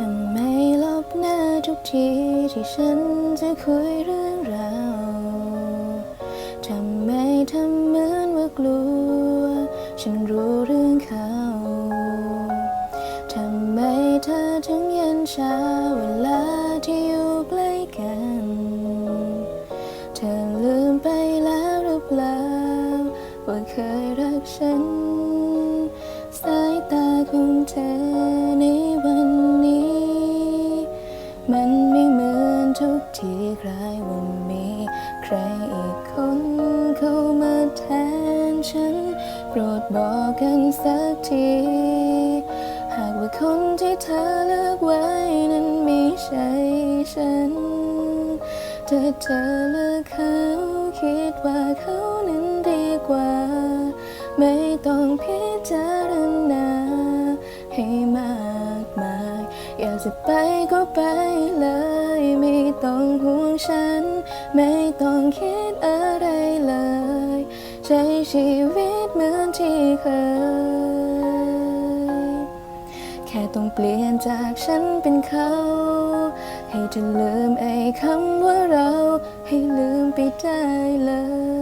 ทำไมลบหน้าทุกทีที่ฉันจะคุยเรื่องราวทำไมทำเหมือนว่ากลัว ฉันรู้เรื่องเขาทำไมเธอถึงเย็นชาเวลาที่อยู่ใกล้กัน เธอลืมไปแล้วหรือเปล่าว่าเคยรักฉัน สายตาของเธอ ทุกทีใครว่ามีใครอีกคนเข้ามาแทนฉัน โปรดบอกกันสักที หากว่าคนที่เธอเลือกไว้นั้นไม่ใช่ฉันถ้าเธอเลือกเขาคิดว่าเขานั้นดีกว่า ไม่ต้องพิจารณาให้มากมาย อยากจะไปก็ไปเลย ต้องห่วงฉัน ไม่ต้องคิดอะไรเลย ใช้ชีวิตเหมือนที่เคย แค่ต้องเปลี่ยนจากฉันเป็นเขา ให้จะลืมไอ้คำว่าเรา ให้ลืมไปได้เลย